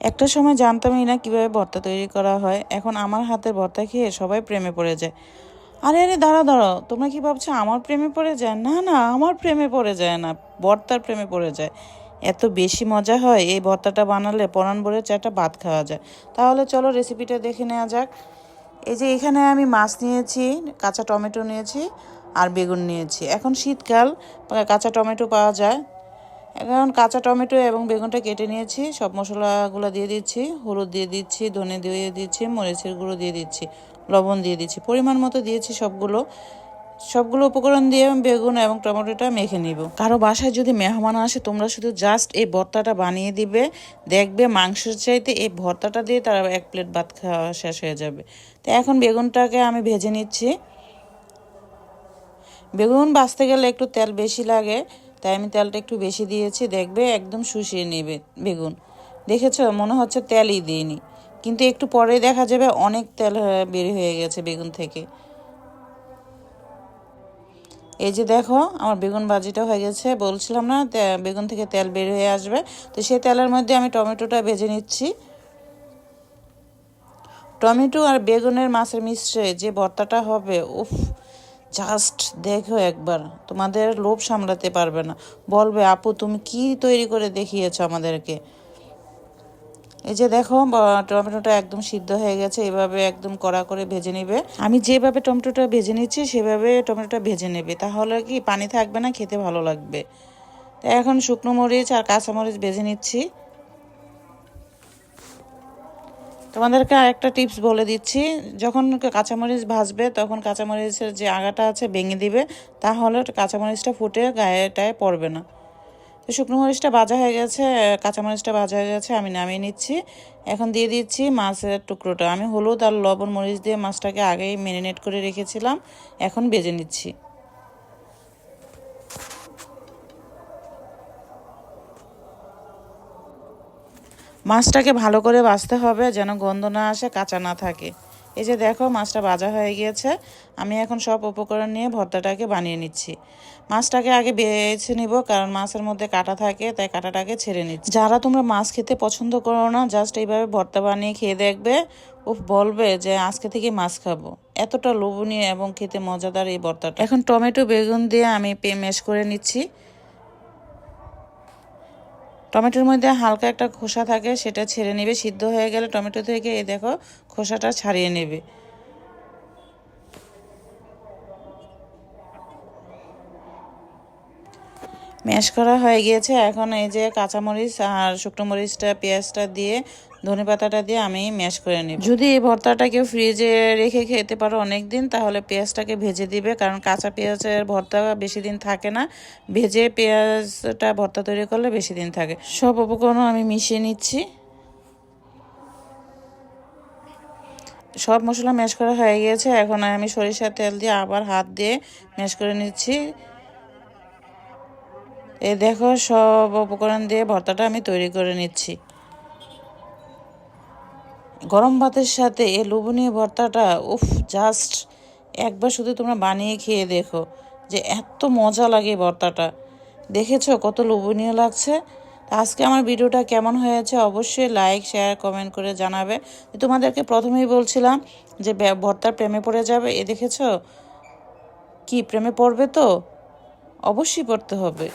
একটা সময় জানতামই না কীভাবে ভর্তা তৈরি করা হয়। এখন আমার হাতের ভর্তা খেয়ে সবাই প্রেমে পড়ে যায়। আরে আরে দাঁড়া দাঁড়াও। তোমরা কি ভাবছ আমার প্রেমে পড়ে যায়? না না, আমার প্রেমে পড়ে যায় না। ভর্তার প্রেমে পড়ে যায়। এত বেশি মজা হয় এই ভর্তাটা বানালে পরান ভরে চারটা ভাত খাওয়া যায়। তাহলে চলো রেসিপিটা দেখে নেওয়া যাক। এই যে এখানে আমি মাছ নিয়েছি, কাঁচা টমেটো নিয়েছি আর বেগুন নিয়েছি। এখন শীতকাল, কাঁচা টমেটো পাওয়া যায়। এখন কাঁচা টমেটো এবং বেগুনটা কেটে নিয়েছি। সব মশলাগুলো দিয়ে দিচ্ছি। হলুদ দিয়ে দিচ্ছি, ধনে দিয়ে দিচ্ছি, মরিচের গুঁড়ো দিয়ে দিচ্ছি, লবণ দিয়ে দিচ্ছি। পরিমাণ মতো দিয়েছি সবগুলো। সবগুলো উপকরণ দিয়ে বেগুন এবং টমেটোটা মেখে নিব। কারও বাসায় যদি মেহমান আসে, তোমরা শুধু জাস্ট এই ভর্তাটা বানিয়ে দিবে। দেখবে মাংসের চাইতে এই ভর্তাটা দিয়ে তারা এক প্লেট ভাত খাওয়া শেষ হয়ে যাবে। তো এখন বেগুনটাকে আমি ভেজে নিচ্ছি। বেগুন বাছতে গেলে একটু তেল বেশি লাগে। তাই আমি তেলটা একটু বেশি দিয়েছি, দেখবে একদম শুষিয়ে নেবে বেগুন। দেখেছ? মনে হচ্ছে তেলই দিইনি। কিন্তু একটু পরে দেখা যাবে অনেক তেল বের হয়ে গেছে বেগুন থেকে। এই যে দেখো, আমার বেগুন ভাজিটা হয়ে গেছে। বলছিলাম না বেগুন থেকে তেল বের হয়ে আসবে। তো সেই তেলের মধ্যে আমি টমেটোটা ভেজে নিচ্ছি। টমেটো আর বেগুনের মাছের মিশ্রে যে ভর্তাটা হবে, উফ জাস্ট দেখো একবার, তোমাদের লোভ সামলাতে পারবে না। বলবে, আপু, তুমি কি তৈরি করে দেখিয়েছো আমাদেরকে? এই যে দেখো টমেটোটা একদম সিদ্ধ হয়ে গেছে, এভাবে একদম কড়া করে ভেজে নিবে। আমি যেভাবে টমেটোটা ভেজে নিচ্ছি, সেভাবে টমেটোটা ভেজে নেবে। তাহলে কি পানি থাকবে না? খেতে ভালো লাগবে। এখন শুকনো মরিচ আর কাঁচা মরিচ ভেজে নিচ্ছি। তোমাদেরকে আরেকটা টিপস বলে দিচ্ছি। যখন কাঁচামরিচ ভাজবে, তখন কাঁচামরিচের যে আগাটা আছে ভেঙে দিবে, তাহলে কাঁচামরিচটা ফুটে গায়েটায় পড়বে না। তো শুকনো মরিচটা ভাজা হয়ে গেছে, কাঁচামরিচটা ভাজা হয়ে গেছে, আমি নামিয়ে নিচ্ছি। এখন দিয়ে দিচ্ছি মাছের টুকরোটা। আমি হলুদ আর লবণ মরিচ দিয়ে মাছটাকে আগেই ম্যারিনেট করে রেখেছিলাম, এখন বেজে নিচ্ছি। মাছটাকে ভালো করে বাছতে হবে যেন গন্ধ না আসে, কাঁচা না থাকে। এই যে দেখো, মাছটা ভাজা হয়ে গিয়েছে। আমি এখন সব উপকরণ নিয়ে ভর্তাটাকে বানিয়ে নিচ্ছি। মাছটাকে আগে বেছে নিব, কারণ মাছের মধ্যে কাটা থাকে, তাই কাটাটাকে ছেড়ে নিচ্ছি। যারা তোমরা মাছ খেতে পছন্দ করো না, জাস্ট এইভাবে ভর্তা বানিয়ে খেয়ে দেখবে। ও বলবে যে আজকে থেকে মাছ খাব। এতটা লোভনীয় এবং খেতে মজাদার এই ভর্তাটা। এখন টমেটো, বেগুন দিয়ে আমি মেশ করে নিচ্ছি। টমেটোর মধ্যে হালকা একটা খোসা থাকে, সেটা ছেড়ে নেবে, সিদ্ধ হয়ে গেলে টমেটো থেকে এ দেখো খোসাটা ছাড়িয়ে নেবে। ম্যাশ করা হয়ে গিয়েছে। এখন এই যে কাঁচামরিচ আর শুকনো মরিচটা, পেঁয়াজটা দিয়ে, ধনে পাতাটা দিয়ে আমি ম্যাশ করে নিই যদি এই ভর্তাটা কেউ ফ্রিজে রেখে খেতে পারো অনেক দিন তাহলে পেঁয়াজটাকে ভেজে দিবে, কারণ কাঁচা পেঁয়াজের ভর্তা বেশি দিন থাকে না। ভেজে পেঁয়াজটা ভর্তা তৈরি করলে বেশি দিন থাকে। সব উপকরণ আমি মিশিয়ে নিচ্ছি। সব মশলা ম্যাশ করা হয়ে গিয়েছে। এখন আমি সরিষার তেল দিয়ে আবার হাত দিয়ে ম্যাশ করে নিচ্ছি। এই দেখো সব উপকরণ দিয়ে ভর্তাটা আমি তৈরি করে নিচ্ছি। গরম ভাতের সাথে এই লোভনীয় ভর্তাটা, উফ জাস্ট একবার শুধু তোমরা বানিয়ে খেয়ে দেখো যে এত মজা লাগে ভর্তাটা। দেখেছ কত লোভনীয় লাগছে? আজকে আমার ভিডিওটা কেমন হয়েছে অবশ্যই লাইক শেয়ার কমেন্ট করে জানাবে। তোমাদেরকে প্রথমেই বলছিলাম যে ভর্তার প্রেমে পড়ে যাবে। এ দেখেছ? কি, প্রেমে পড়বে তো? অবশ্যই পড়তে হবে।